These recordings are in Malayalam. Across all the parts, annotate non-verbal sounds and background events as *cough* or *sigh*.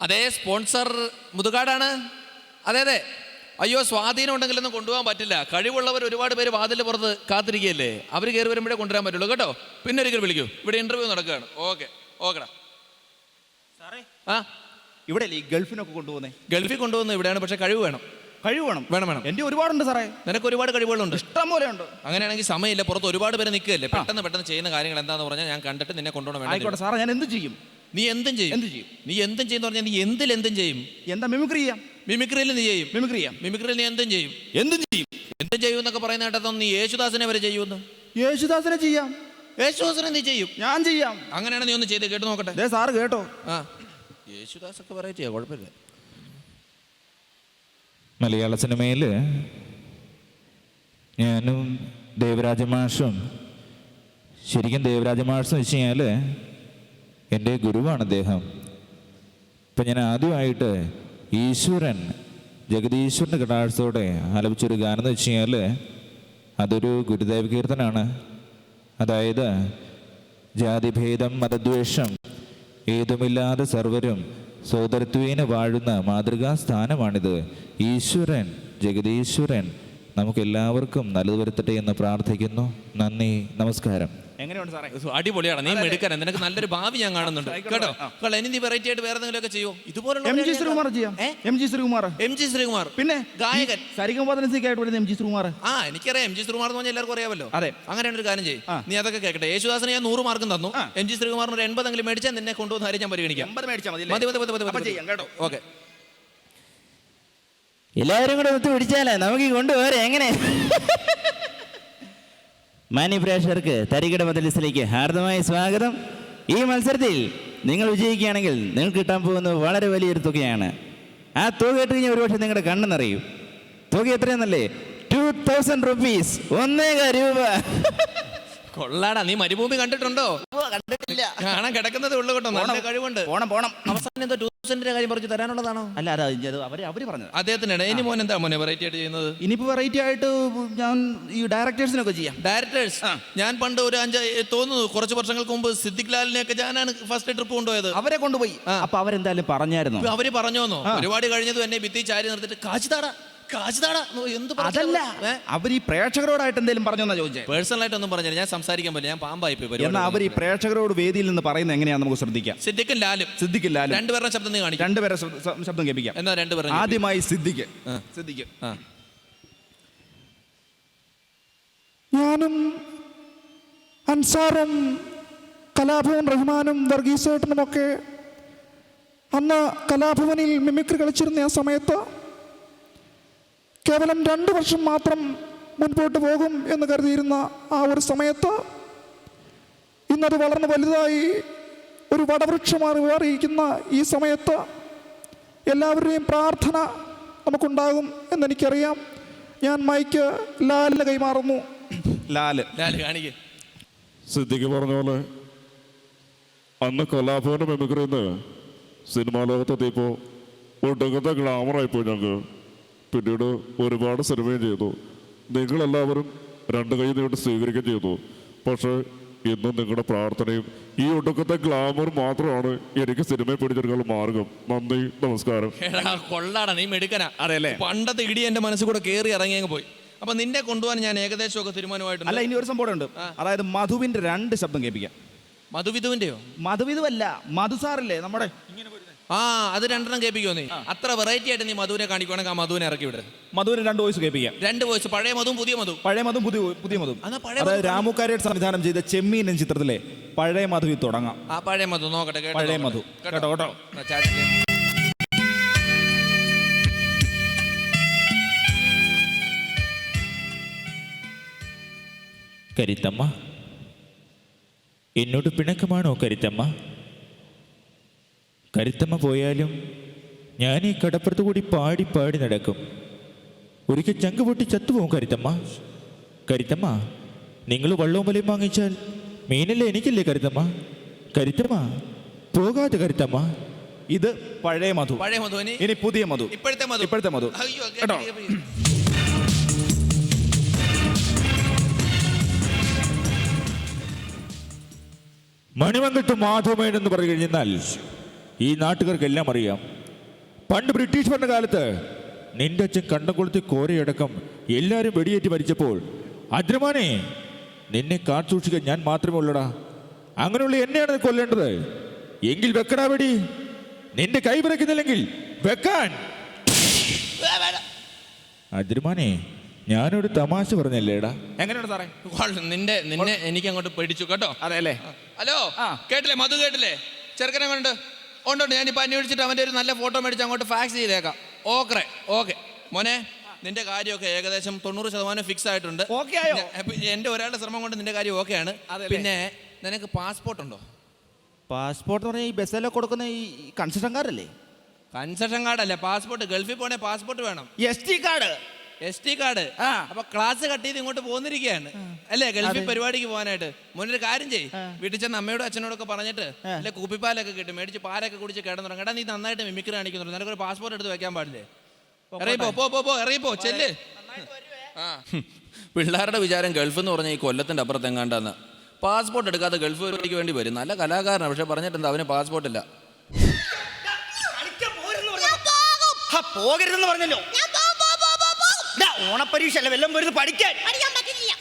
അതെ സ്പോൺസർ മുതുകാടാണ്. അതെ അതെ. അയ്യോ സ്വാധീനം ഉണ്ടെങ്കിലൊന്നും കൊണ്ടുപോകാൻ പറ്റില്ല. കഴിവുള്ളവർ ഒരുപാട് പേര് വാതിലിന് പുറത്ത് കാത്തിരിക്കുകയല്ലേ? അവർ കയറി വരുമ്പോഴേ കൊണ്ടുവരാൻ പറ്റുള്ളൂ. കേട്ടോ? പിന്നെ ഒരിക്കൽ വിളിക്കൂ. ഇവിടെ ഇന്റർവ്യൂ നടക്കുകയാണ്. ഓക്കെ ഓക്കെടാ. ആ? ഇവിടെ ഈ ഗൾഫിനൊക്കെ കൊണ്ടുപോകുന്നേ? ഗൾഫിൽ കൊണ്ടുവന്ന് ഇവിടെയാണ്. പക്ഷെ കഴിവ് വേണം. കഴിവ് വേണം. വേണം വേണം. എന്റെ ഒരുപാടുണ്ട് സാറേ. നിനക്ക് ഒരുപാട് കഴിവുകളുണ്ട്. ഇഷ്ടം പോലെ ഉണ്ട്. അങ്ങനെയാണെങ്കിൽ സമയമില്ല. പുറത്ത് ഒരുപാട് പേര് നിൽക്കുകയല്ലേ? പെട്ടെന്ന് പെട്ടെന്ന് ചെയ്യുന്ന കാര്യങ്ങൾ എന്താണെന്ന് പറഞ്ഞാൽ ഞാൻ കണ്ടിട്ട് നിന്നെ കൊണ്ടുപോകണം ആയിക്കോട്ടെ സാറേ ഞാൻ എന്ത് ചെയ്യും? നീ എന്തും ചെയ്യും. എന്ത് ചെയ്യും? നീ എന്തും ചെയ്യുന്ന പറഞ്ഞാൽ നീ എന്തിൽ എന്തും ചെയ്യും? എന്താ മിമിക്രി ചെയ്യാം? മിമിക്രിയിൽ നീ ചെയ്യും. മിമിക്രി ചെയ്യാം. മിമിക്രിയിൽ നീ എന്തും ചെയ്യും. എന്തും ചെയ്യും. എന്തും ചെയ്യും എന്നൊക്കെ പറയുന്ന കേട്ടതൊന്നും നീ യേശുദാസിനെ വരെ ചെയ്യുമെന്ന്. യേശുദാസിനെ ചെയ്യാം. യേശുദാസിനെ നീ ചെയ്യും. ഞാൻ ചെയ്യാം. അങ്ങനെയാണ് നീ ഒന്ന് ചെയ്ത്. കേട്ട് നോക്കട്ടെ. ദേ സാറ് കേട്ടോ. ആ. യേശുദാസ് ഒക്കെ ചെയ്യാം. കുഴപ്പമില്ല. മലയാള സിനിമയിൽ ഞാനും ദേവരാജ മാഷും ശരിക്കും ദേവരാജ മാഷെന്ന് എന്ന് വെച്ച് കഴിഞ്ഞാൽ എന്റെ ഗുരുവാണ് അദ്ദേഹം. ഇപ്പം ഞാൻ ആദ്യമായിട്ട് ഈശ്വരൻ ജഗദീശ്വരന്റെ കടാഴ്ചത്തോടെ ആലപിച്ചൊരു ഗാനം എന്ന് വെച്ച് കഴിഞ്ഞാൽ അതൊരു ഗുരുദേവ കീർത്തനാണ്. അതായത് ജാതിഭേദം മതദ്വേഷം ഏതുമില്ലാതെ സർവരും സോദരത്വേന വാഴുന്ന മാതൃകാ സ്ഥാനമാണിത്. ഈശ്വരൻ ജഗദീശ്വരൻ നമുക്കെല്ലാവർക്കും നല്ലത് വരുത്തട്ടെ എന്ന് പ്രാർത്ഥിക്കുന്നു. നന്ദി നമസ്കാരം. എങ്ങനെയുണ്ട് സാറേ? അടിപൊളിയാണ്. നീ എടുക്കാൻ നിനക്ക് നല്ലൊരു ഭാവി ഞാൻ കാണുന്നുണ്ട്. കേട്ടോ? കേട്ടോ ഇനി നീ വെറൈറ്റി ആയിട്ട് വേറെ എന്തെങ്കിലും ഒക്കെ ചെയ്യോ? ഇതുപോലുള്ള എം ജി ശ്രീകുമാർ ചെയ്യാം? M G Sreekumar. M G Sreekumar. പിന്നെ ഗായകൻ. സരിഗമപദനസിക്കായിട്ട് വരുന്ന എം ജി ശ്രീകുമാർ. ആ എനിക്കറിയാം. എം ജി ശ്രീകുമാർ എന്ന് പറഞ്ഞാൽ എല്ലാവർക്കും അറിയാമല്ലോ. അതെ. അങ്ങനെയാണ് ഒരു കാര്യം ചെയ്യും. നീ അതൊക്കെ കേൾക്കട്ടെ യേശുദാസിന് ഞാൻ നൂറ് മാർക്കും തന്നു. എം ജി ശ്രീകുമാറിന് ഒരു എൺപതെങ്കിലും മേടിച്ചാൽ നിന്നെ കൊണ്ടുവന്ന കാര്യം ഞാൻ പരിഗണിക്കാം. മതി മതി മതി മതി മതി. ചെയ്യാം കേട്ടോ. ഓക്കെ. എല്ലാവരും കൂടെ ഒത്തു പിടിച്ചാലേ? നമുക്ക് ഈ കൊണ്ടുപോരെ. എങ്ങനെ? മാന്യ പ്രേക്ഷകർക്ക് തരികിട മതലിസിലേക്ക് ഹാർദമായ സ്വാഗതം. ഈ മത്സരത്തിൽ നിങ്ങൾ വിജയിക്കുകയാണെങ്കിൽ നിങ്ങൾക്ക് കിട്ടാൻ പോകുന്നത് വളരെ വലിയൊരു തുകയാണ്. ആ തുക കേട്ട് കഴിഞ്ഞാൽ ഒരുപക്ഷെ നിങ്ങളുടെ കണ്ണ് തുക എത്രയാണെന്നല്ലേ ടു തൗസൻഡ് റുപ്പീസ് ഒന്നേക രൂപ. *laughs* കൊള്ളാടാ നീ മരുഭൂമി കണ്ടിട്ടുണ്ടോ? കണ്ടിട്ടില്ല. കാണാൻ കിടക്കുന്നത് ഉള്ളു കേട്ടോ നല്ല കഴിവുണ്ട്. പോണം പോണം. അവസാനം എന്തോ ട്യൂഷന്റെ കാര്യം പറഞ്ഞു തരാനുള്ളതാണോ? അല്ല അതാ അവർ അവർ പറഞ്ഞത്. അദ്ദേഹത്തിനാണ്. ഇനി മോൻ എന്താ മോനെ വെറൈറ്റി ആയിട്ട് ചെയ്യുന്നത്? ഇനിയിപ്പോ വെറൈറ്റി ആയിട്ട് ഞാൻ ഈ ഡയറക്ടേഴ്സിനൊക്കെ ചെയ്യാം. ഡയറക്ടേഴ്സ് ഞാൻ പണ്ട് ഒരു അഞ്ച് തോന്നുന്നു കുറച്ച് വർഷങ്ങൾക്ക് മുമ്പ് സിദ്ദിഖ് ലാലിനെ ഒക്കെ ഞാനാണ് ഫസ്റ്റ് ട്രിപ്പ് കൊണ്ടുപോയത്. അവരെ കൊണ്ടുപോയി. അപ്പൊ അവരെന്തായാലും പറഞ്ഞായിരുന്നു? അവർ പറഞ്ഞോന്നോ? ഒരുപാട് കഴിഞ്ഞതും എന്നെ ഭിത്തി ചാരി നിർത്തിട്ട് കാശുതാടാ കാശുതാടാ എന്ന് എന്ത് അതല്ല. അവർ ഈ പ്രേക്ഷകരോടായിട്ട് എന്തെങ്കിലും പറഞ്ഞെന്നാ ചോദിച്ചേ? പേഴ്സണലായിട്ട് ഒന്നും പറഞ്ഞില്ല. ഞാൻ സംസാരിക്കാൻ പറ്റില്ല. ഞാൻ പാമ്പായി പോയി എന്നാ അവർ ഈ പ്രേക്ഷകരോട് വേദിയിൽ നിന്ന് പറയുന്നത് എങ്ങനെയാ നമുക്ക് ശ്രദ്ധിക്കാം. സിദ്ദിഖും ലാലും. സിദ്ദിഖില്ലാലും രണ്ടുപേരുടെ ശബ്ദം നീ കാണിക്കും. രണ്ടുപേരെ ശബ്ദ- ശ- ശബ്ദം കേൾപ്പിക്കാം. എന്നാ രണ്ടുപേരും ആദ്യമായി സിദ്ധിക്ക് സിദ്ധിക്ക് ആ. ഞാനും അൻസാറും കലാഭവൻ റഹ്മാനും വർഗീസേട്ടനുമൊക്കെ അന്ന് കലാഭവനിൽ മിമിക്രി കളിച്ചിരുന്ന ആ സമയത്ത് കേവലം രണ്ട് വർഷം മാത്രം മുൻപോട്ട് പോകും എന്ന് കരുതിയിരുന്ന ആ ഒരു സമയത്ത് ഇന്നത് വളർന്ന് വലുതായി ഒരു വടവൃക്ഷമായി മാറിയിരിക്കുന്ന ഈ സമയത്ത് എല്ലാവരുടെയും പ്രാർത്ഥന നമുക്കുണ്ടാകും എന്നെനിക്കറിയാം. ഞാൻ മൈക്ക് ലാലിന് കൈമാറുന്നു. ലാൽ. ലാൽ കാണിക്കേ. സിദ്ദിഖ് പറഞ്ഞ പോലെ അന്ന് കലാഭവന്റെ മെമിക്രിന്ന് സിനിമാ ലോകത്തെത്തിയപ്പോൾ ഗ്ലാമർ ഗ്ലാമറായിപ്പോയി ഞങ്ങൾക്ക്. പിന്നീട് ഒരുപാട് സിനിമയും ചെയ്തു. നിങ്ങളെല്ലാവരും രണ്ട് കൈ നീട്ട് സ്വീകരിക്കുകയും ചെയ്തു. പക്ഷേ ഇന്നും നിങ്ങളുടെ പ്രാർത്ഥനയും ഈ ഒടുക്കത്തെ ഗ്ലാമർ മാത്രമാണ് എനിക്ക് സിനിമയെ പിടിച്ചെടുക്കാനുള്ള മാർഗം. നന്ദി നമസ്കാരം. കൊള്ളാടാ നീ മെടുക്കനാ. അതെ പണ്ടത്തെ ഇടി എന്റെ മനസ്സിൽ കൂടെ കയറി ഇറങ്ങി അങ്ങ് പോയി. അപ്പൊ നിന്നെ കൊണ്ടുപോകാൻ ഞാൻ ഏകദേശം ഒക്കെ അല്ല ഇനി ഒരു സംഭവം ഉണ്ട്. അതായത് മധുവിന്റെ രണ്ട് ശബ്ദം കേൾപ്പിക്കാം. മധുവിധുവിന്റെയോ? മധുവിധുവല്ല മധുസാറില്ലേ നമ്മുടെ നമ്മുടെ ആ അത് രണ്ടെണ്ണം കേൾപ്പിക്കോ നീ? അത്ര വെറൈറ്റി ആയിട്ട് നീ മധുവിനെ കാണിക്കുവാണെങ്കിൽ ആ മധുവിനെ ഇറക്കി വിടരുത് മധുവിന് രണ്ട് വോയിസ് കേൾപ്പിക്കാം. രണ്ട് വോയിസ് പഴയ മധുവും പുതിയ മധു പഴയ മധും പുതിയ പുതിയ മധും എന്നാ പഴയ രാമു സംവിധാനം ചെയ്ത ചെമ്മീൻ എന്ന ചിത്രത്തിലെ പഴയ മധുവിൽ തുടങ്ങാം. ആ പഴയ മധു നോക്കട്ടെ കേട്ടോ പഴയ നോക്കട്ടെ. മധു. കേട്ടോ, കേട്ടോ. ആ. കരുത്തമ്മ എന്നോട് പിണക്കമാണോ കരുത്തമ്മ? കരുത്തമ്മ പോയാലും ഞാൻ ഈ കടപ്പുറത്ത് കൂടി പാടി പാടി നടക്കും. ഒരിക്കൽ ചങ്ക് പൊട്ടി ചത്തുപോകും കരുത്തമ്മ. കരുത്തമ്മ നിങ്ങൾ വള്ളവും വലയും വാങ്ങിച്ചാൽ മീനല്ലേ എനിക്കല്ലേ കരുത്തമ്മ? കരുത്തമ്മ പോകാതെ കരുത്തമ്മ. ഇത് പഴയ മധു. പഴയ മധു ഇനി? പുതിയ മധു. ഇപ്പോഴത്തെ മധു. ഇപ്പോഴത്തെ മധു. കേട്ടോ? മണിമങ്കട്ട് മാധവമേൻ എന്ന് പറഞ്ഞു കഴിഞ്ഞാൽ ഈ നാട്ടുകാർക്കെല്ലാം അറിയാം. പണ്ട് ബ്രിട്ടീഷ് ഭരണ കാലത്ത് നിന്റെ അച്ഛൻ കണ്ടംകൊളുത്തി കോരയടക്കം എല്ലാവരും വെടിയേറ്റ് മരിച്ചപ്പോൾ അദ്രമാനെ നിന്നെ കാത്തുസൂക്ഷിക്കാൻ ഞാൻ മാത്രമേ ഉള്ളടാ. അങ്ങനെയുള്ള എന്നെയാണ് കൊല്ലേണ്ടത്. എങ്കിൽ വെക്കടാ വെടി. നിന്റെ കൈ വിറയ്ക്കുന്നില്ലെങ്കിൽ വെക്കാൻ. അതിരുമാനെ ഞാനൊരു തമാശ പറഞ്ഞല്ലേടാ. എങ്ങനെയാണ് സാറേ. നിന്റെ നിന്നെ എനിക്ക് അങ്ങോട്ട് പേടിച്ചു കേട്ടോ? അതെ അല്ലേ? ഹലോ കേട്ടില്ലേ? മധു കേട്ടില്ലേ? ചെറുക്കനെ കൊണ്ട് ഉണ്ട്? ഞാൻ ഞാനിപ്പോൾ അന്വേഷിച്ചിട്ട് അവന്റെ ഒരു നല്ല ഫോട്ടോ മേടിച്ച് അങ്ങോട്ട് ഫാക്സ് ചെയ്തേക്കാം. Okay okay. മോനെ നിന്റെ കാര്യമൊക്കെ ഏകദേശം തൊണ്ണൂറ് ശതമാനം ഫിക്സ് ആയിട്ടുണ്ട്. എന്റെ ഒരാളുടെ ശ്രമം കൊണ്ട് നിന്റെ കാര്യം ഓക്കെയാണ്. പിന്നെ നിനക്ക് പാസ്പോർട്ട് ഉണ്ടോ? പാസ്പോർട്ട് പറഞ്ഞാൽ ഈ ബസ്സിലൊക്കെ കൊടുക്കുന്ന ഈ കൺസെഷൻ കാർഡല്ലേ കൺസെഷൻ കാർഡല്ല പാസ്പോർട്ട് ഗൾഫിൽ പോണേ പാസ്പോർട്ട് വേണം. S T card S T card അപ്പൊ ക്ലാസ് കട്ട് ചെയ്ത് ഇങ്ങോട്ട് പോന്നിരിക്കുകയാണ് അല്ലേ? ഗൾഫിൽ പരിപാടിക്ക് പോകാനായിട്ട്. മുന്നൊരു കാര്യം ചെയ്യ്. വീട്ടിൽ ചെന്ന് അമ്മയോടും അച്ഛനോടൊക്കെ പറഞ്ഞിട്ട് അല്ലെ കൂപ്പിപ്പാലൊക്കെ കിട്ടും. മേടിച്ച് പാലൊക്കെ കുടിച്ച് കിടന്നു എടാ നീ നന്നായിട്ട് മിമിക്രി കാണിക്കുന്നുണ്ട്. നിനക്കൊരു പാസ്പോർട്ട് എടുത്ത് വെക്കാൻ പാടില്ലേ? എറിയപ്പോ പോ പോ പോ എറിയപ്പോ ചെല്ല്. ആ. പിള്ളേരുടെ വിചാരം ഗൾഫ് എന്ന് പറഞ്ഞാൽ ഈ കൊല്ലത്തിന്റെ അപ്പുറത്ത് എങ്ങാണ്ടാന്ന് പാസ്പോർട്ട് എടുക്കാതെ ഗൾഫ് പരിപാടിക്ക് വേണ്ടി വരും. നല്ല കലാകാരനാണ്. പക്ഷെ പറഞ്ഞിട്ടുണ്ട് അവന് പാസ്പോർട്ട് ഇല്ല. പോകരുതെന്ന് പറഞ്ഞല്ലോ. ഓണപ്പരീക്ഷ അല്ല വല്ലതും വരുന്നത് പഠിക്കാൻ. പഠിക്കാൻ പറ്റില്ല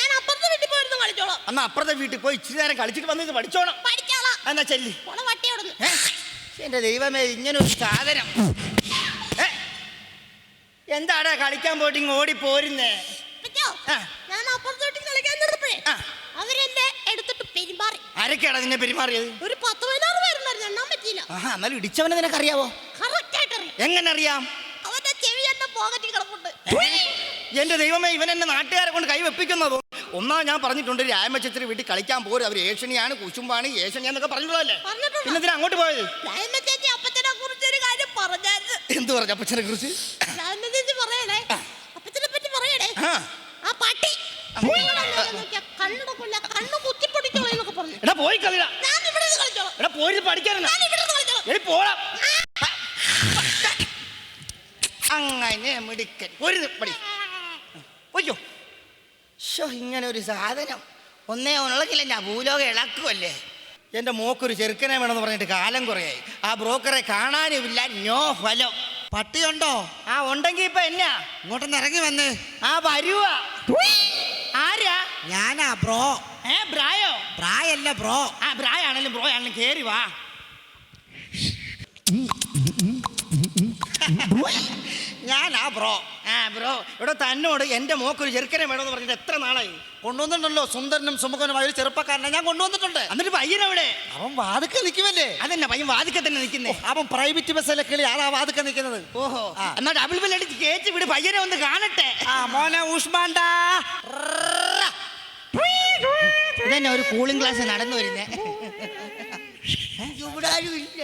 ഞാൻ അപ്പുറത്തെ വീട്ടിൽ പോയിരുന്നു കളിച്ചോളാം. അന്ന് അപ്പുറത്തെ വീട്ടിൽ പോയി ഇച്ചിരി നേരം കളിച്ചിട്ട് വന്നത് പഠിച്ചോണം. പഠിച്ചോളാം. എന്നാ ചെല്ലി. എന്റെ ദൈവമേ ഇങ്ങനെ ഒരു സാധനം എന്താടാ കളിക്കാൻ പോയിട്ട് ഇങ്ങ് ഓടി പോരുന്നേ? ഞാൻ അപ്പുറത്തെ വീട്ടിൽ കളിക്കാൻ. അവരെന്നെ എടുത്തിട്ട് പെരുമാറി. നിന്നെ പെരുമാറിയത്? ഒരു പത്ത് പതിനാറ് പേരുണ്ടായിരുന്നു എണ്ണാൻ പറ്റിയില്ല. ആഹാ എന്നാലും ഇടിച്ചവനെ നിനക്കറിയാവോ? കറക്റ്റ് ആയിട്ട് എങ്ങനെ അറിയാം എന്നെ കിടപ്പുണ്ട്. എന്റെ ദൈവമേ ഇവൻ എന്നെ നാട്ടുകാരെ കൊണ്ട് കൈ വെപ്പിക്കുന്നതോ? ഒന്നാ ഞാൻ പറഞ്ഞിട്ടുണ്ട് രാമചന്ദ്രൻ വീട്ടിൽ കളിക്കാൻ പോരും. അവർ ഏഷണിയാണ് കുശുമ്പാണ് ഏഷണിയാന്നൊക്കെ പറഞ്ഞിട്ടുള്ളതല്ലേ? പറഞ്ഞിട്ടുണ്ട്. പിന്നെ ഇതിന് അങ്ങോട്ട് പോയത്? ചേച്ചി എന്ത് പറഞ്ഞു അപ്പച്ചനെ കുറിച്ച്? ചേച്ചി എടാ പോയി കളിടാ. എടാ പോയി കളിച്ചോളാം. പോടാ. അങ്ങനെ മിടുക്കൻ. ഒരു പടി. ഒയ്യോ ഷോ ഇങ്ങനെ ഒരു സാധനം. ഒന്നേ ഉണക്കില്ല ഞാൻ ഭൂലോകം ഇളക്കുമല്ലേ എന്റെ മോക്കൊരു ചെറുക്കനെ വേണമെന്ന് പറഞ്ഞിട്ട് കാലം കുറയായി. ആ ബ്രോക്കറെ കാണാനുമില്ല നോ ഫലം. പട്ടിയുണ്ടോ ആ ഉണ്ടെങ്കി ഇപ്പൊ എന്നാ? ഇങ്ങോട്ടൊന്ന് ഇറങ്ങി വന്ന്. ആ വരുവ. ആരാ? ഞാനാ ബ്രോ. ഏ ബ്രായോ? ബ്രായല്ല ബ്രോ. ആ ബ്രായ ആണെങ്കിലും ബ്രോ ആണെങ്കിലും കേറി വാ. ബ്രോ ആ ബ്രോ ഇവിടെ തന്നോട് എന്റെ മോക്കൊരു ചെറുക്കനെ വേണമെന്ന് പറഞ്ഞിട്ട് എത്ര നാളായി? കൊണ്ടുവന്നിട്ടുണ്ടല്ലോ. സുന്ദരനും സുമുഖനുമായ ഒരു ചെറുപ്പക്കാരനെ. ഞാൻ കൊണ്ടുവന്നിട്ടുണ്ട്. എന്നിട്ട് പയ്യൻ അവിടെ അവൻ വാതുക്ക നിൽക്കുമല്ലേ? അതെന്നെ പയ്യൻ വാതുക്ക തന്നെ നിൽക്കുന്നേ. അവൻ പ്രൈവറ്റ് ബസ്സിലെ കിളി ആളാ വാതുക്ക നിൽക്കുന്നത്? ഓഹോ. എന്നാ ഡബിൾ ബിൽ അടിച്ച് കേച്ച് വിട് പയ്യനെ ഒന്ന് കാണട്ടെ. ആ മോനെ ഉഷ്മാണ്ടാ ഇതന്നെ ഒരു കൂളിംഗ് ക്ലാസ് നടന്നു വരുന്നേ. ഇവിടെ ആരും ഇല്ല.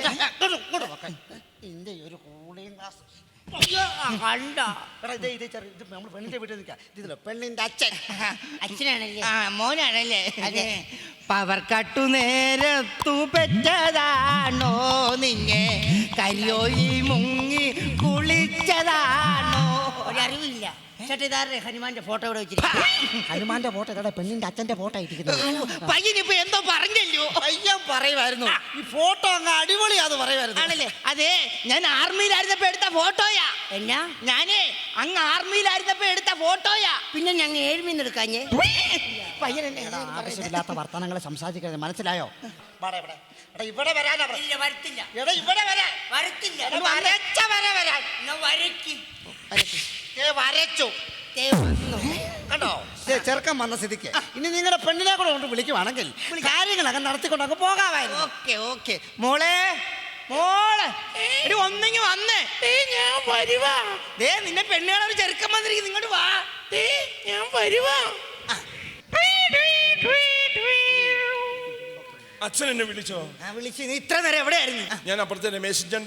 ഇന്റെ ഒരു കൂളിംഗ് ഗ്ലാസ് കണ്ട? ഇത് ഇത് ചെറിയ ഇത് നമ്മൾ പെണ്ണിന്റെ വീട്ടിൽ നിൽക്കാം. പെണ്ണിന്റെ അച്ഛൻ. അച്ഛനാണല്ലേ? ആ മോനാണല്ലേ? അതെ. പവർ കട്ടു നേരത്തു പെറ്റതാണോ നിങ്ങെ കരിയോയി മുങ്ങി കുളിച്ചതാണോ ഒരറിവില്ല ചേട്ടാ ഹനുമാന്റെ ഫോട്ടോ ഇവിടെ വെച്ചിരിക്കും ഹനുമാന്റെ ഫോട്ടോ ഇതാ പെണ്ണിന്റെ അച്ഛന്റെ ഫോട്ടോ ഇരിക്കുന്നത് പയ്യനിപ്പോ എന്തോ പറഞ്ഞല്ലോ? പയ്യൻ പറയുമായിരുന്നു. ഈ ഫോട്ടോ അങ്ങ് അടിപൊളിയാന്ന് പറയുമായിരുന്നു. ആണല്ലേ? അതെ ഞാൻ ആർമിയിലായിരുന്നപ്പോ എടുത്ത ഫോട്ടോയാ. എന്നാ? ഞാനേ അങ്ങ് ആർമിയിലായിരുന്നപ്പോ എടുത്ത ഫോട്ടോയാ. പിന്നെ ഞങ്ങൾ ഏഴ്മീന്ന് എടുക്കാഞ്ഞേ? പയ്യനല്ലേ ആവശ്യമില്ലാത്ത വർത്തമാനങ്ങൾ സംസാരിക്കരുത്. മനസ്സിലായോ? വാടാ ഇവിടെ. എടാ, ഇവിടെ വരാനാ. വരത്തില്ല. എടാ ഇവിടെ വരാൻ വരത്തില്ല. വരച്ച വര വരാൻ. വരയ്ക്ക്. വരച്ചു. കണ്ടോ? ചെറുക്കൻ വന്ന സ്ഥിതിക്ക്. ഇനി നിങ്ങളുടെ പെണ്ണിനെ കൂടെ കൊണ്ട് വിളിക്കുവാണെങ്കിൽ കാര്യങ്ങളൊക്കെ നടത്തിക്കൊണ്ട് അങ്ങ് പോകാമായിരുന്നു. Okay okay. മോളെ മോളെ. എടി ഒന്നെങ്കി വന്നേ. ഞാൻ വരുവാ. ദേ നിന്നെ പെണ്ണുകാണ ഒരു ചെറുക്കൻ വന്നിരിക്കും നിങ്ങോട്ട് വാ. ഞാൻ വരുവാ. അച്ഛൻ എന്നെ വിളിച്ചോ? ആ വിളിച്ച് നീ ഇത്ര നേരം എവിടെയായിരുന്നു? ഞാൻ അപ്പുറത്തെ കൂടെ രമേശന്റെ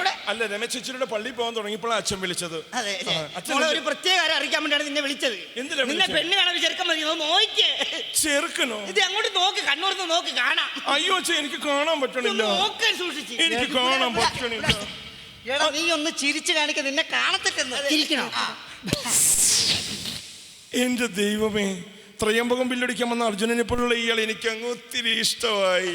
കൂടെ? അല്ല രമേശ് ചേച്ചിയുടെ പള്ളി പോകാൻ തുടങ്ങിയപ്പോഴാണ് അച്ഛൻ വിളിച്ചത്. അതെ അല്ലേ? ആ, അച്ഛൻ മോളെ ഒരു പ്രത്യേക കാര്യം അറിയിക്കാൻ വേണ്ടിയാണ് നിന്നെ വിളിച്ചത്. എന്തിനാ നിന്നെ വിളിച്ചത്? പെണ്ണ് കാണാൻ ഒരു ചെറുക്കൻ മതി ഒന്ന് നോക്ക് ചെറുക്കനോ? ഇത് അങ്ങോട്ട് നോക്ക് കണ്ണൂർന്ന് നോക്ക് കാണാം. അയ്യോ അച്ഛൻ എനിക്ക് കാണാൻ പറ്റണില്ല. സൂക്ഷിച്ച്. എനിക്ക് കാണാൻ പറ്റണില്ല. എടാ നീ ഒന്ന് ചിരിച്ചു കാണിക്ക നിന്നെ കാണത്തിട്ടെന്ന് ചിരിക്കണോ? എന്റെ ദൈവമേ ത്രയംബകം ബില്ലടിക്കാൻ വന്ന അർജുനനെ പോലുള്ള ഇയാൾ എനിക്ക് അങ്ങ് ഒത്തിരി ഇഷ്ടമായി.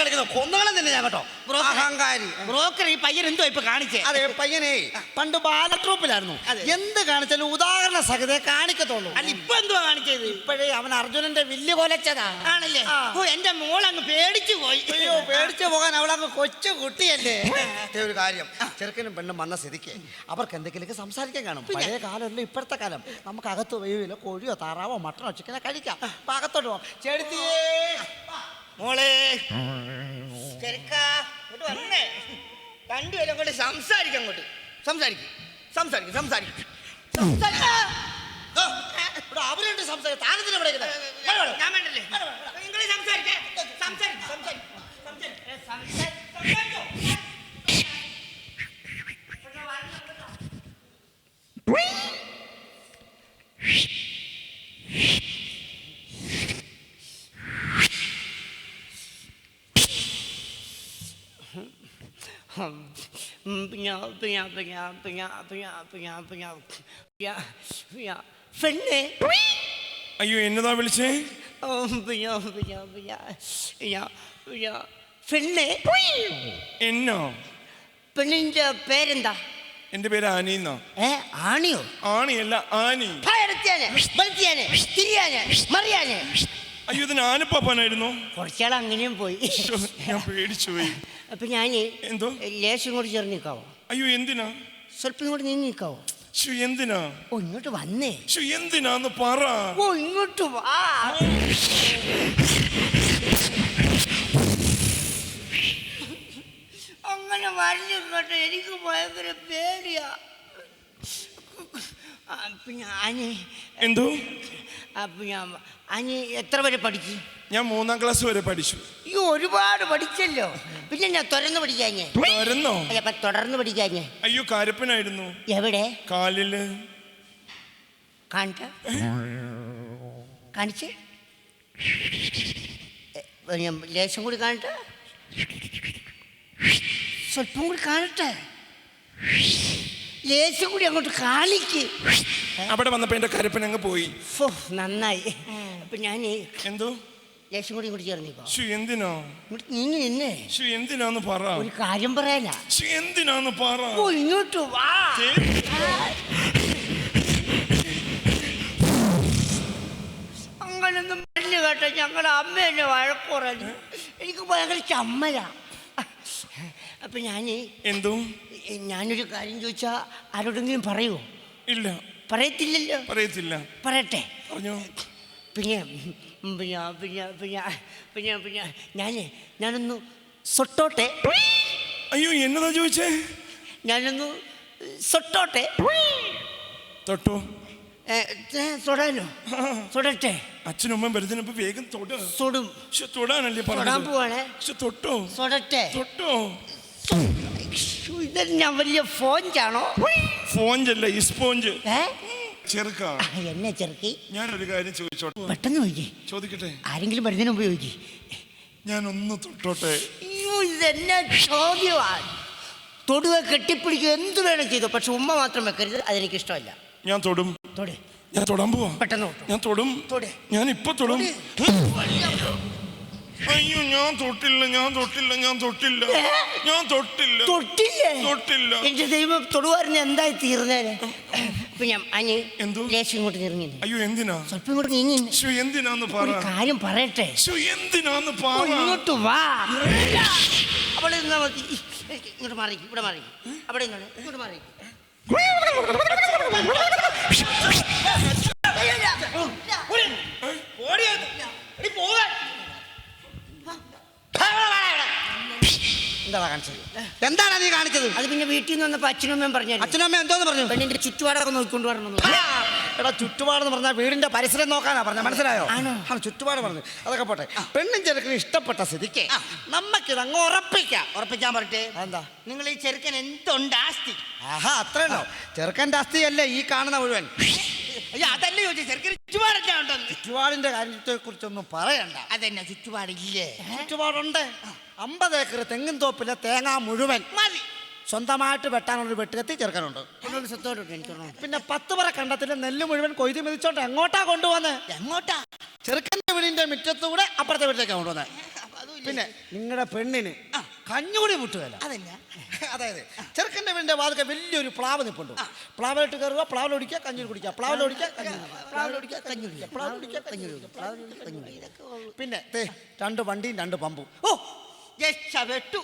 എന്റെ കൊന്നുകളും തന്നെ ഞാൻ കേട്ടോ. അഹങ്കാരി. ബ്രോക്കർ ഈ പയ്യൻ എന്തോ ഇപ്പൊ കാണിച്ചേ? അതെ പയ്യനെ. പണ്ട് ബാല ട്രൂപ്പിലായിരുന്നു എന്ത് കാണിച്ചാലും ഉദാഹരണ സഹിതേ കാണിക്കത്തുള്ളൂ. അല്ല ഇപ്പൊ എന്തുവാ കാണിച്ചത്? ഇപ്പോഴേ അവൻ അർജുനന്റെ വില്ല് കൊലച്ചതാ. ആണല്ലേ. ഓ എന്റെ മോൾ അങ്ങ് പേടിച്ചു പോയി. അയ്യോ പേടിച്ചു പോകാൻ അവളങ്ങ് കൊച്ചു കുട്ടിയല്ലേ? ഒരു കാര്യം. ചെറുക്കനും പെണ്ണും വന്ന സ്ഥിതിക്ക് അവർക്ക് എന്തെങ്കിലുമൊക്കെ സംസാരിക്കാൻ കാണും. പഴയ കാലമല്ല ഇപ്പോഴത്തെ കാലം. നമുക്ക് അകത്ത് വെയിലോ കോഴിയോ താറാവോ മട്ടണോ ചിക്കനോ കഴിക്കാം. അപ്പൊ അകത്തോട്ട് പോകാം. ചെടുത്തിയേ. മോളെ. ചെറുക്കാ ഇങ്ങോട്ട് വന്നേ രണ്ടുപേരും അങ്ങോട്ട് സംസാരിക്കാം അങ്ങോട്ട്. സംസാരിക്കും. സംസാരിക്കും സംസാരിക്കും. അവരുണ്ട് സംസാരിക്കും താനത്തിന് ഇവിടെ. ഞാൻ വേണ്ടല്ലേ നിങ്ങൾ സംസാരിക്കേ സംസാരിക്കും സംസാരിക്കും സംസാരിക്കും സംസാരിക്കും പെണ്ണേ അയ്യോ എന്നതാ വിളിച്ചേ പെണ്ണേ എന്നോ പെണ്ണിന്റെ പേരെന്താ എന്റെ പേര് ആനി എന്നോ ഏ ആണിയോ ആണിയല്ല ആനി ബൽത്തിയാനെ തിരിയാനെ മറിയാനെ അയ്യോ ഇതിന് ആനപ്പാപ്പാനായിരുന്നു കുറച്ചാൾ അങ്ങനെയും പോയി ഞാൻ പേടിച്ചു പോയി അപ്പൊ ഞാൻ എന്തോ ലേശം കൂടി നിൽക്കാവോ അയ്യോ എന്തിനാ? സ്വല്പം കൂടെ നീങ്ങി നിൽക്കാവോ? ശ്ശോ, എന്തിനാ? ഓ ഇങ്ങോട്ട് വന്നേ. ശ്ശോ, എന്തിനാന്ന് പറ. ഓ ഇങ്ങോട്ട് വാ. അങ്ങനെ വരഞ്ഞിട്ട് എനിക്ക് ഭയങ്കര പേടിയാ. പിന്നെ അനി എന്തോ? ഞാൻ അനി എത്ര വരെ പഠിച്ചു? ഞാൻ മൂന്നാം ക്ലാസ് വരെ പഠിച്ചു. ഈ ഒരുപാട് പഠിച്ചല്ലോ. പിന്നെ ഞാൻ തുറന്ന് പഠിക്കാഞ്ഞേ? വരുന്നോ അല്ല അപ്പൊ തുടർന്ന് പഠിക്കാഞ്ഞേ? അയ്യോ കരപ്പനായിരുന്നു. എവിടെ? കാലിൽ. കാണിച്ച? കാണിച്ച്. ലേശം കൂടി കാണട്ടെ സ്വല്പം കൂടി കാണട്ടെ. ലേശം കൂടി അങ്ങോട്ട് കാണിക്ക്. അവിടെ വന്നപ്പോ എന്റെ കരപ്പൻ അങ്ങ് പോയി. ഫോ നന്നായി. അപ്പൊ ഞാൻ എന്തോ? ലേശം കൂടി ഇങ്ങോട്ട് ചേർന്നിക്കോ ശ്ശോ, എന്തിനാ? ഇങ്ങോട്ട് നീങ്ങി നിന്നേ. ശ്ശോ, എന്തിനാന്ന് പറ. ഒരു കാര്യം പറയാനാ ശ്ശോ, എന്തിനാന്ന് പറ. ഓ ഇങ്ങോട്ട് വാ. അങ്ങനൊന്നും പറഞ്ഞു കേട്ടോ. ഞങ്ങളുടെ അമ്മ എന്നെ വഴക്കുറഞ്ഞു. എനിക്ക് ഭയങ്കര ചമ്മല. അപ്പൊ ഞാൻ എന്തോ? ഞാനൊരു കാര്യം ചോദിച്ചാ ആരോടെങ്കിലും പറയുമോ ഇല്ല. പറയത്തില്ലല്ലോ. പറയത്തില്ല. പറയട്ടെ. പറഞ്ഞോ. പിന്നെ പിന്നെ പിന്നെ പിന്നെ പിന്നെ പിന്നെ ഞാൻ ഞാനൊന്ന് സൊട്ടോട്ടെ. അയ്യോ എന്നതാ ചോദിച്ചേ? ഞാനൊന്ന് സൊട്ടോട്ടെ. തൊട്ടോ? തൊടാനോ? തൊടട്ടെ. അച്ഛനും വരുന്നതിനപ്പോ വേഗം തൊട. തൊടാനല്ലേ തൊടാൻ പോവാണേ. തൊട്ടോ? തൊടട്ടെ. തൊട്ടോ? ഇത് ഞാൻ വലിയ ഫോഞ്ചാണോ? ഫോഞ്ചല്ല ഈ സ്പോഞ്ച്. ഏ? ചെറുക്ക. ആ, എന്നെ ചെറുക്കി. ഞാനൊരു കാര്യം ചോദിച്ചോട്ടെ? പെട്ടെന്ന് ചോദിക്കേ. ചോദിക്കട്ടെ? ആരെങ്കിലും വരുന്നതിന് മുമ്പ് ചോദിക്കേ. ഞാൻ ഒന്ന് തൊട്ടോട്ടെ? അയ്യോ ഇതെന്നെ ചോദ്യമാണ് തൊടുക കെട്ടിപ്പിടിക്കുക എന്ത് വേണം ചെയ്തു? പക്ഷെ ഉമ്മ മാത്രം വെക്കരുത്. അതെനിക്ക് ഇഷ്ടമല്ല. ഞാൻ തൊടും. തൊട്. ഞാൻ തൊടാൻ പോവാ. പെട്ടെന്ന് തൊട്ടു. ഞാൻ തൊടും. തൊട്. ഞാൻ ഇപ്പൊ തൊടും. അയ്യോ ഞാൻ തൊട്ടില്ല ഞാൻ തൊട്ടില്ല ഞാൻ തൊട്ടില്ല. ഞാൻ തൊട്ടില്ല. തൊട്ടില്ലേ? തൊട്ടില്ല. എന്റെ ദൈവം തൊടുവാറിന് എന്തായി തീർന്നേ ഇപ്പൊ ഞാൻ അനി എന്തോ? ലേശം ഇങ്ങോട്ട് നീങ്ങി അയ്യോ എന്തിനാ? സ്വല്പം ഇങ്ങോട്ട് നീങ്ങി ശ്ശോ, എന്തിനാന്ന് പറ? ഒരു കാര്യം പറയട്ടെ. ശ്ശോ, എന്തിനാന്ന് ഓ, പറ ഇങ്ങോട്ട് വാ. അവിടെ നിന്നാ മതി. ഇങ്ങോട്ട് മാറി ഇവിടെ മാറി. അവിടെ നിന്നാണ് ഇങ്ങോട്ട് മാറി. എന്താണ് കാണിച്ചത്? എന്താണ് നീ കാണിച്ചത്? അത് പിന്നെ വീട്ടിൽ നിന്ന് വന്നപ്പോ അച്ഛനമ്മയും പറഞ്ഞു അച്ഛനമ്മ എന്തോന്ന് പറഞ്ഞു? പെണ്ണിന്റെ ചുറ്റുപാടൊക്കെ നോക്കിക്കൊണ്ട് വരണം എടാ ചുറ്റുപാടെന്ന് പറഞ്ഞാൽ വീടിന്റെ പരിസരം നോക്കാനാ പറഞ്ഞ മനസ്സിലായോ? ആ ചുറ്റുപാട് പറഞ്ഞു. അതൊക്കെ പോട്ടെ. പെണ്ണും ചെറുക്കിന് ഇഷ്ടപ്പെട്ട സ്ഥിതിക്ക് നമുക്കിത് അങ്ങ് ഉറപ്പിക്കാം. ഉറപ്പിക്കാൻ പറട്ടെ എന്താ നിങ്ങൾ ഈ ചെറുക്കൻ എന്തുണ്ട് ആസ്തി? ആഹാ അത്രേ ഉണ്ടോ ചെറുക്കന്റെ അസ്ഥിയല്ലേ ഈ കാണുന്ന മുഴുവൻ? അയ്യോ അതല്ലേ ചോദിച്ചു? ചെറുക്കൻ ചുറ്റുപാടൊക്കെ ഉണ്ടെന്ന് ചുറ്റുപാടിന്റെ കാര്യത്തെ കുറിച്ചൊന്നും പറയണ്ട. അതെന്നെ ചുറ്റുപാടില്ലേ? ചുറ്റുപാടുണ്ട്. അമ്പത് ഏക്കർ തെങ്ങിൻ തോപ്പിലെ തേങ്ങ മുഴുവൻ മതി. സ്വന്തമായിട്ട് വെട്ടാനുള്ള വെട്ടുകത്തി ചേർക്കാനുണ്ട്. പിന്നെ പത്ത് പറ കണ്ടത്തിലെ നെല്ല് മുഴുവൻ കൊയ്തി മിതിച്ചോണ്ട് എങ്ങോട്ടാ കൊണ്ടുപോന്നെ? എങ്ങോട്ടാ? ചെറുക്കന്റെ വീടിന്റെ മുറ്റത്തൂടെ അപ്പുറത്തെ വീട്ടിലേക്കാണ് കൊണ്ടുവന്നത് പിന്നെ നിങ്ങളുടെ പെണ്ണിന് കഞ്ഞുകൂടി മുട്ടുകയല്ല. അതല്ല അതായത് ചെറുക്കന്റെ വീടിന്റെ വാതൊക്കെ വലിയൊരു പ്ലാവ് നിൽപ്പുണ്ട് പ്ലാവിലോട്ട് കയറുക പ്ലാവിലൊടിക്കുക കഞ്ഞൂരി കഞ്ഞി കുടിക്കുക. പ്ലാവിലൊടിക്കുക കഞ്ഞി കുടിക്കുക. പ്ലാവിൽ ഒടിക്കുക കഞ്ഞി കുടിക്കുക. പ്ലാവിൽ ഒടിക്കുക കഞ്ഞി കുടിക്കുക. പ്ലാവിൽ ഒടിക്കുക കഞ്ഞി കുടിക്കുക. പിന്നെ രണ്ട് വണ്ടിയും രണ്ട് പമ്പും. ഓ രക്ഷപ്പെട്ടു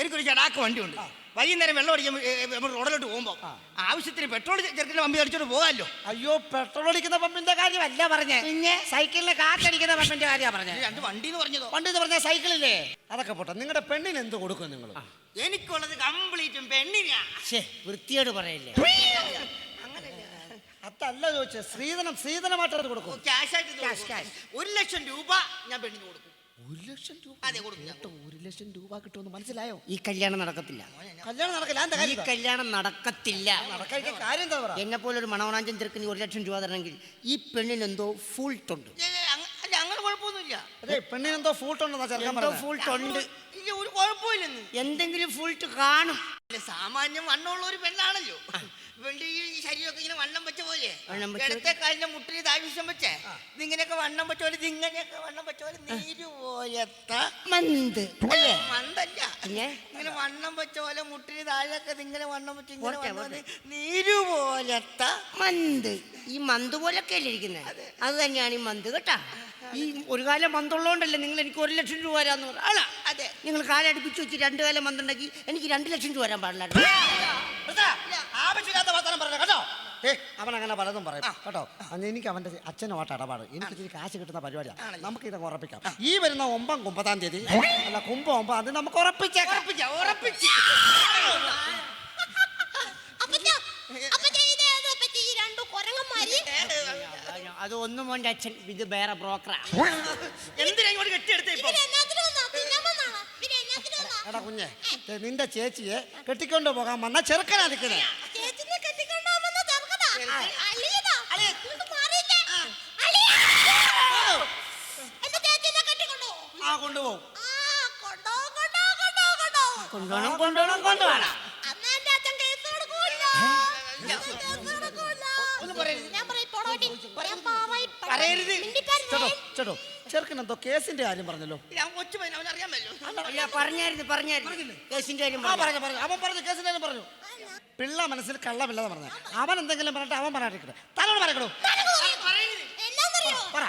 എനിക്കൊരു ചടാക്ക് വണ്ടിയുണ്ട്. വൈകുന്നേരം വെള്ളം അടിക്കാൻ നമ്മൾ റോഡിലോട്ട് പോകുമ്പോൾ ആവശ്യത്തിന് പെട്രോൾ ചെറുക്കിന്റെ പമ്പി അടിച്ചോട്ട് പോകാമല്ലോ അയ്യോ പെട്രോൾ അടിക്കുന്ന പമ്പിന്റെ കാര്യമല്ല പറഞ്ഞേ. പിന്നെ? സൈക്കിളിന് കാറ്റടിക്കുന്ന പമ്പിന്റെ കാര്യമാണ് പറഞ്ഞേ. രണ്ട് വണ്ടി എന്ന് പറഞ്ഞതോ? വണ്ടി എന്ന് പറഞ്ഞ സൈക്കിളില്ലേ? അതൊക്കെ പോട്ടെ. നിങ്ങളുടെ പെണ്ണിന് എന്ത് കൊടുക്കും നിങ്ങൾ? എനിക്കുള്ളത് കംപ്ലീറ്റും പെണ്ണിനാ. വൃത്തിയോട് പറയില്ലേ? അതല്ല ചോദിച്ചത് സ്ത്രീധനം സ്ത്രീധനമായിട്ട് കൊടുക്കും. ക്യാഷ് ആയിട്ട് കൊടുക്കും. ഒരു ലക്ഷം രൂപ ഞാൻ പെണ്ണിന് കൊടുക്കും. ഒരു ലക്ഷം രൂപ അതെ കൊടുക്കും ഞാൻ കൊടുക്കും. ഒരു ലക്ഷം രൂപ കിട്ടുമെന്ന് മനസ്സിലായോ? ഈ കല്യാണം നടക്കത്തില്ല. കല്യാണം നടക്കില്ല എന്താ ഈ കാര്യം? കല്യാണം നടക്കത്തില്ല. നടക്കാൻ കാര്യം എന്താ പറ? എന്നെ പോലെ ഒരു മണവനാഞ്ചൻ ചെറുക്കിന് ഒരു ലക്ഷം രൂപ തരണമെങ്കിൽ ഈ പെണ്ണിന് എന്തോ ഫുൾട്ട് ഉണ്ട്. അല്ല അങ്ങനെ കുഴപ്പമൊന്നുമില്ല. അതെ പെണ്ണിന് എന്തോ ഫൂട്ട് ഉണ്ടെന്നാ ചെറുക്കൻ എന്തോ പറഞ്ഞത്. ഫുൾട്ട് ഉണ്ട്. ഇല്ല ഒരു കുഴപ്പമില്ലെന്ന്. എന്തെങ്കിലും ഫുൾട്ട് കാണും. സാമാന്യം വണ്ണമുള്ള ഒരു പെണ്ണാണല്ലോ. വെള്ളി ഈ ശരീരമൊക്കെ ഇങ്ങനെ വണ്ണം വെച്ച പോലെ. ഇടത്തെ കാലിന്റെ മുട്ടിന് താഴ്വശ്യം വെച്ചേ. ഇതിങ്ങനെയൊക്കെ വണ്ണം വെച്ച പോലെ ഇതിങ്ങനെയൊക്കെ വണ്ണം വെച്ച പോലെ നീര് പോലത്തെ മന്ത്. അല്ലേ മന്ദല്ല. ഇങ്ങനെ വണ്ണം വെച്ച പോലെ മുട്ടിന് താഴെയൊക്കെ ഇതിങ്ങനെ വണ്ണം വെച്ച് ഇങ്ങനെ വന്നത് നീര് പോലത്തെ മന്ത്. ഈ മന്ത് പോലൊക്കെ അല്ലേ ഇരിക്കുന്നത് അത് തന്നെയാണ് ഈ മന്ത് കേട്ടാ. ഈ ഒരു കാലം മന്തുള്ളതുകൊണ്ടല്ലേ നിങ്ങൾ എനിക്ക് ഒരു ലക്ഷം രൂപ വരാന്ന് പറഞ്ഞു? ആളാ അതെ. നിങ്ങൾ കാലടുപ്പിച്ച് വെച്ച് രണ്ട് കാലം മന്തുണ്ടെങ്കിൽ എനിക്ക് രണ്ട് ലക്ഷം രൂപ വരാൻ പാടില്ല. ആവശ്യമില്ലാത്ത വർത്തമാനം കേട്ടോ? അവൻ അങ്ങനെ പലതും പറയും കേട്ടോ? എനിക്ക് അവന്റെ അച്ഛനുമായിട്ട് ഇടപാട്. എനിക്ക് ഇത്തിരി കാശ് കിട്ടുന്ന പരിപാടിയാണ് നമുക്ക് ഇത് ഉറപ്പിക്കാം. ഈ വരുന്ന ഒമ്പം ഒമ്പതാം തീയതി അല്ല കുമ്പം ഒമ്പതാം തീയതി നമുക്ക് ഉറപ്പിച്ചേക്കാം. ഉറപ്പിച്ച്. അത് ഒന്നും മോന്റെ അച്ഛൻ. ഇത് വേറെ ബ്രോക്കറാ എന്തിനാ ഇങ്ങോട്ട് കെട്ടിയെടുത്തേ ഇപ്പൊ? എടാ കുഞ്ഞെ നിന്റെ ചേച്ചിയെ കെട്ടിക്കൊണ്ട് പോകാൻ വന്ന ചെറുക്കനാ? നിൽക്കുന്നത്. ആ. കൊണ്ടുപോകും. കൊണ്ടുപോകണം കൊണ്ടുപോകണം കൊണ്ടുപോകണം ഒന്നും പറയരുത്. ചെറുക്കൻ എന്തോ കേസിന്റെ കാര്യം പറഞ്ഞല്ലോ. ഞാൻ അല്ല പറഞ്ഞായിരുന്നു പറഞ്ഞായിരുന്നു. കാര്യം അവൻ പറഞ്ഞു കാര്യം പറഞ്ഞു. പിള്ള മനസ്സിൽ കള്ള പിള്ള പറഞ്ഞ. അവൻ എന്തെങ്കിലും പറഞ്ഞിട്ട് അവൻ പറഞ്ഞിട്ട് തലോട് പറയണോ പറ.